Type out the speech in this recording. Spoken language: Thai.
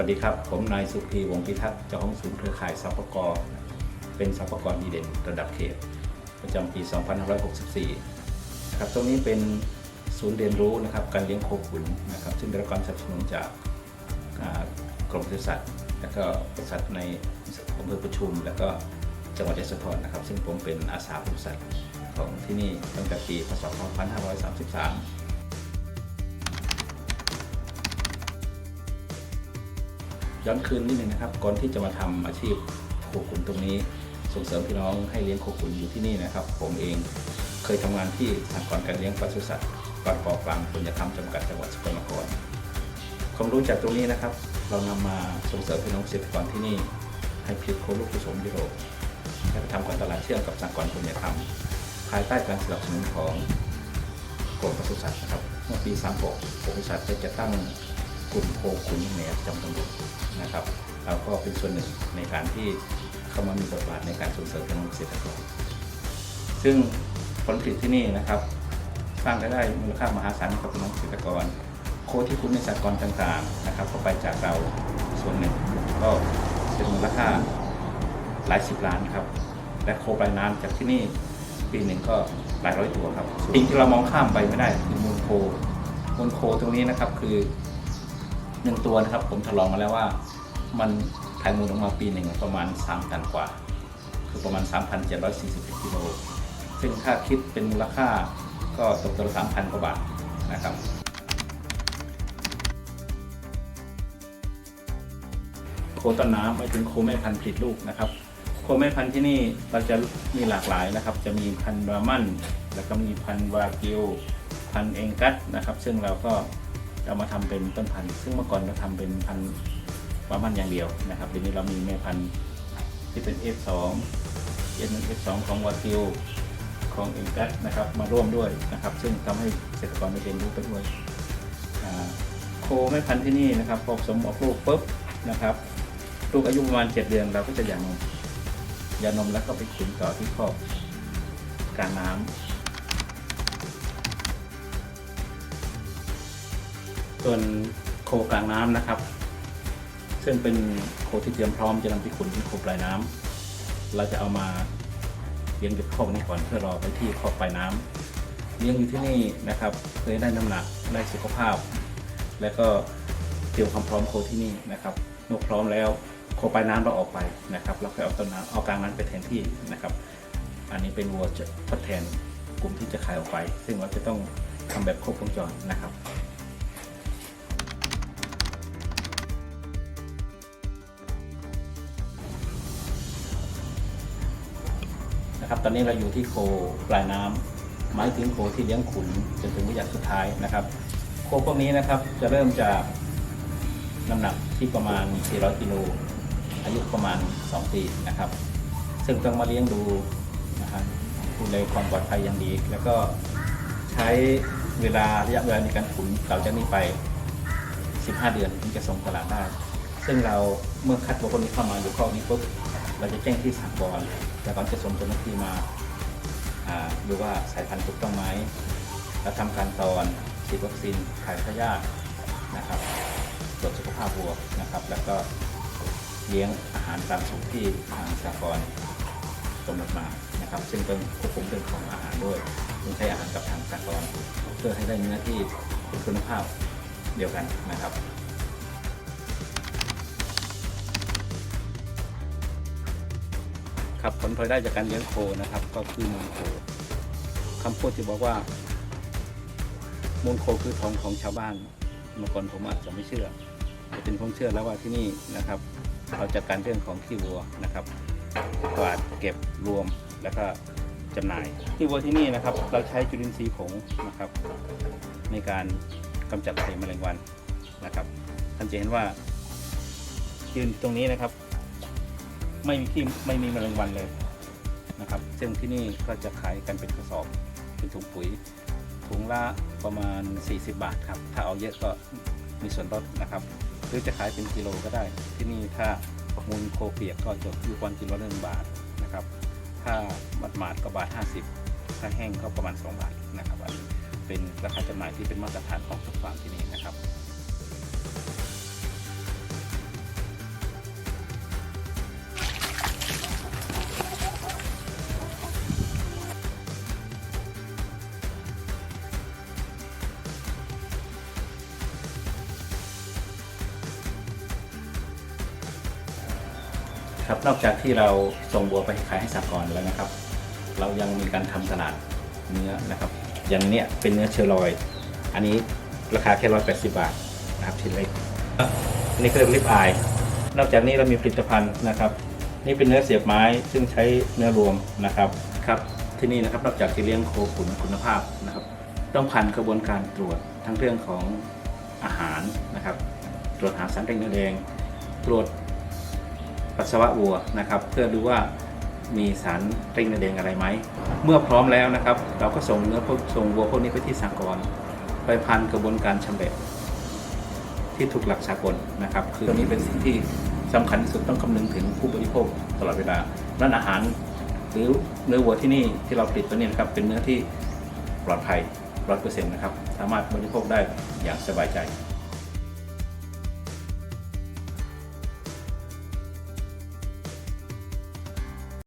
วัสดีครับ ผมนายสุพีวงศ์พิทักษ์เจ้าของศูนย์เครือข่ายสปกเป็นสปกดีเด่นระดับเขต ประจำปี 2564ครับตรงนี้เป็นศูนย์เรียนรู้นะครับการเลี้ยงโคขุนนะครับ ซึ่งได้รับการสนับสนุนจากกรมปศุสัตว์และก็บริษัทในอำเภอประชุม และก็จังหวัดยโสธรนะครับ ซึ่งผมเป็นอาสาปศุสัตว์ของที่นี่ตั้งแต่ปีพศ2533 ย้อนคืนนิดนึงนะครับ ก่อนที่จะมาทำอาชีพโคขุนตรงนี้ ส่งเสริมพี่น้องให้เลี้ยงโคขุนอยู่ที่นี่นะครับ ผมเองเคยทำงานที่สหกรณ์การเลี้ยงปศุสัตว์ปตทกลางปุญญธรรมจำกัดจังหวัดสกลนครความรู้จากตรงนี้นะครับ เรานำมาส่งเสริมพี่น้องเกษตรกรที่นี่ ให้ผลิตโคลูกผสมยุโรปและไปทำการตลาดเชื่อมกับสหกรณ์ปุญญธรรมภายใต้การสนับสนุนของกรมปศุสัตว์นะครับเมื่อปี 36กรมปศุสัตว์ได้จะตั้ง กลุ่มโคขุนแนประจำตำบลนะครับเราก็เป็นส่วนหนึ่งในการที่เข้ามามีบทบาทในการส่งเสริมพี่น้องเกษตรกรซึ่งผลผลิตที่นี่นะครับ สร้างรายได้มูลค่ามหาศาลกับพี่น้องเกษตรกร โคที่คุณในสากลต่างๆนะครับ ก็ไปจากเราส่วนหนึ่งก็เป็นมูลค่าหลายสิบล้านครับ และโคปลายน้ำจากที่นี่ปีหนึ่งก็หลายร้อยตัวครับสิ่งที่เรามองข้ามไปไม่ได้คือมูลโคมูลโคตรงนี้นะครับคือ หนึ่งตัวนะครับ ผมทดลองมาแล้วว่า มันถ่ายมูลออกมาปีหนึ่งประมาณ3ตันกว่า คือประมาณ 3,740กิโลซึ่งถ้าคิดเป็นมูลค่าก็ตกตัวละ3,000 กว่าบาทนะครับโคต้นน้ำหมายถึงโคแม่พันธุ์ผลิตลูกนะครับโคแม่พันธุ์ที่นี่เราจะมีหลากหลายนะครับ จะมีพันธุ์บรามัน แล้วก็มีพันธุ์วากิวพันธุ์เองกัสนะครับ ซึ่งเราก็ เอามาทำเป็นต้นพันธุ์ซึ่งเมื่อก่อนเราทำเป็นพันธุ์บรามันอย่างเดียวนะครับเดี๋ยวนี้เรามีแม่พันธุ์ที่เป็น F2 F1 F2 ของวากิวของเองกัสนะครับมาร่วมด้วยนะครับ ซึ่งทำให้เกษตรกรได้เรียนรู้ไปด้วยโคแม่พันธุ์ที่นี่นะครับพอผสมออกลูกปุ๊บนะครับลูกอายุประมาณ 7 เดือนเราก็จะหย่านมหย่านมแล้วก็ไปขุนต่อที่คอกกลางน้ำ ส่วนโคกลางน้ำนะครับ ซึ่งเป็นโคที่เตรียมพร้อมจะนำไปขุนที่โคปลายน้ำเราจะเอามาเลี้ยงอยู่คอกนี้ก่อนเพื่อรอไปที่คอกปลายน้ำเลี้ยงอยู่ที่นี่นะครับเพื่อได้น้ำหนักได้สุขภาพ และก็เตรียมความพร้อมโคที่นี่นะครับนกพร้อมแล้วโคปลายน้ำเราออกไปนะครับแล้วค่อยเอาต้นน้ำเอากลางน้ำไปแทนที่นะครับ อันนี้เป็นวัวจะทดแทนกลุ่มที่จะขายออกไป ซึ่งเราจะต้องทำแบบครบวงจรนะครับ นะครับตอนนี้เราอยู่ที่โคปลายน้ำหมายถึงโคที่เลี้ยงขุนจนถึงวิยาสุดท้ายนะครับ โคพวกนี้นะครับจะเริ่มจากน้ำหนักที่ประมาณ 400 กิโลอายุประมาณ 2 ปีนะครับ ซึ่งต้องมาเลี้ยงดูนะครับดูแลความปลอดภัยอย่างดี แล้วก็ใช้เวลาระยะเวลาในการขุนต่อจากนี้ไป 15 เดือนถึงจะส่งตลาดได้ ซึ่งเราเมื่อคัดตัวคนนี้เข้ามาอยู่ข้อนี้ปุ๊บ เราจะแจ้งที่สหกรณ์แล้วก็จะส่งเจ้าหน้าที่มาดูว่าสายพันธุ์ถูกต้องไหมแล้วทำการตอนฉีดวัคซีนถ่ายพยาธินะครับตรวจสุขภาพวัวนะครับ แล้วก็เลี้ยงอาหารตามสูตรที่ทางสหกรณ์กำหนดมานะครับ ซึ่งเป็นควบคุมเรื่องของอาหารด้วยต้องใช้อาหารกับทางสหกรณ์เพื่อให้ได้เนื้อที่คุณภาพเดียวกันนะครับ ครับผลพลอยได้จากการเลี้ยงโคนะครับ ก็คือมูลโคคำพูดที่บอกว่า มูลโคคือทองของชาวบ้านเมื่อก่อนผมอาจจะไม่เชื่อแต่เป็นผมเชื่อแล้วว่าที่นี่นะครับเราจัดการเรื่องของขี้วัวนะครับกวาดเก็บรวมแล้วก็จำหน่ายขี้วัวที่นี่นะครับ เราใช้จุลินทรีย์ผงนะครับ ในการกำจัดไข่แมลงวันนะครับท่านจะเห็นว่ายืนตรงนี้นะครับ ไม่มีที่ไม่มีแมลงวันเลยนะครับ ซึ่งที่นี่ก็จะขายกันเป็นกระสอบเป็นถุงปุ๋ยถุงละประมาณ 40 บาทครับ ถ้าเอาเยอะก็มีส่วนลดนะครับ หรือจะขายเป็นกิโลก็ได้ ที่นี่ถ้ามูลโคเปียกก็จะอยู่ประมาณกิโลละหนึ่งบาทนะครับ ถ้ามัดหมาดก็บาท 50 ถ้าแห้งก็ประมาณ 2 บาทนะครับ อันนี้เป็นราคาจำหน่ายที่เป็นมาตรฐานของทุกฟาร์มที่นี่นะครับ ครับ นอกจากที่เราส่งวัวไปขายให้สากลแล้วนะครับ เรายังมีการทำตลาดเนื้อนะครับ อย่างเนี้ยเป็นเนื้อเชอร์ลอย อันนี้ราคาแค่ร้อยแปดสิบบาทนะครับชิ้นเล็กอันนี้ก็เรียกลิปอาย นอกจากนี้เรามีผลิตภัณฑ์นะครับ นี่เป็นเนื้อเสียบไม้ซึ่งใช้เนื้อรวมนะครับครับที่นี่นะครับนอกจากจะเลี้ยงโคขุนคุณภาพนะครับ ต้องผ่านกระบวนการตรวจทั้งเรื่องของอาหารนะครับ ตรวจหาสารเร่งเนื้อแดงตรวจ ปัสสาวะวัวนะครับเพื่อดูว่ามีสารเร่งเนื้อแดงอะไรไหม เมื่อพร้อมแล้วนะครับ เราก็ส่งเนื้อพวกส่งวัวพวกนี้ไปที่สากลไปผ่านกระบวนการชำแหละที่ถูกหลักสากลนะครับ คือตรงนี้เป็นสิ่งที่สำคัญที่สุดต้องคำนึงถึงผู้บริโภคตลอดเวลานั่นอาหาร หรือเนื้อวัวที่นี่ที่เราผลิตตัวนี้นะครับเป็นเนื้อที่ปลอดภัยร้อยเปอร์เซ็นต์นะครับ สามารถบริโภคได้อย่างสบายใจ